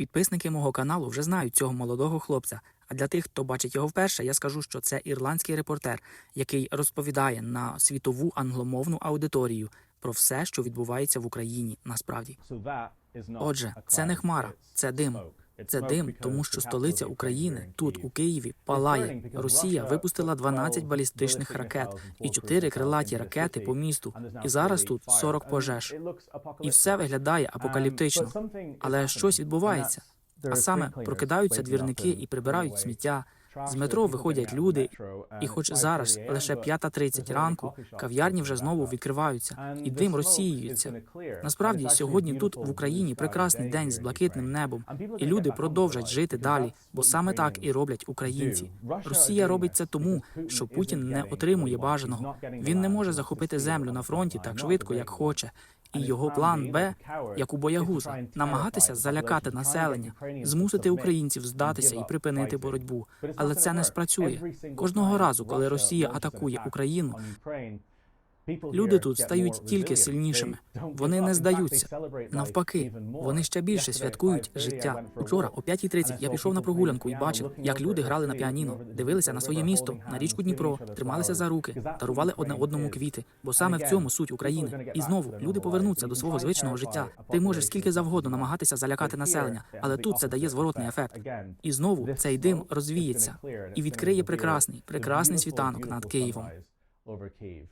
Підписники мого каналу вже знають цього молодого хлопця. А для тих, хто бачить його вперше, я скажу, що це ірландський репортер, який розповідає на світову англомовну аудиторію про все, що відбувається в Україні насправді. Отже, це не хмара, це дим. Це дим, тому що столиця України тут, у Києві, палає. Росія випустила 12 балістичних ракет і 4 крилаті ракети по місту. І зараз тут 40 пожеж. І все виглядає апокаліптично. Але щось відбувається. А саме прокидаються двірники і прибирають сміття. З метро виходять люди, і хоч зараз лише 5.30 ранку, кав'ярні вже знову відкриваються, і дим розсіюється. Насправді, сьогодні тут в Україні прекрасний день з блакитним небом, і люди продовжать жити далі, бо саме так і роблять українці. Росія робить це тому, що Путін не отримує бажаного. Він не може захопити землю на фронті так швидко, як хоче. І його план Б, як у боягуза, намагатися залякати населення, змусити українців здатися і припинити боротьбу. Але це не спрацює. Кожного разу, коли Росія атакує Україну, люди тут стають тільки сильнішими. Вони не здаються. навпаки, вони ще більше святкують життя. Учора о 5.30 я пішов на прогулянку і бачив, як люди грали на піаніно, дивилися на своє місто, на річку Дніпро, трималися за руки, дарували одне одному квіти. Бо саме в цьому суть України. І знову люди повернуться до свого звичного життя. Ти можеш скільки завгодно намагатися залякати населення, але тут це дає зворотний ефект. І знову цей дим розвіється і відкриє прекрасний, прекрасний світанок над Києвом. Києвом.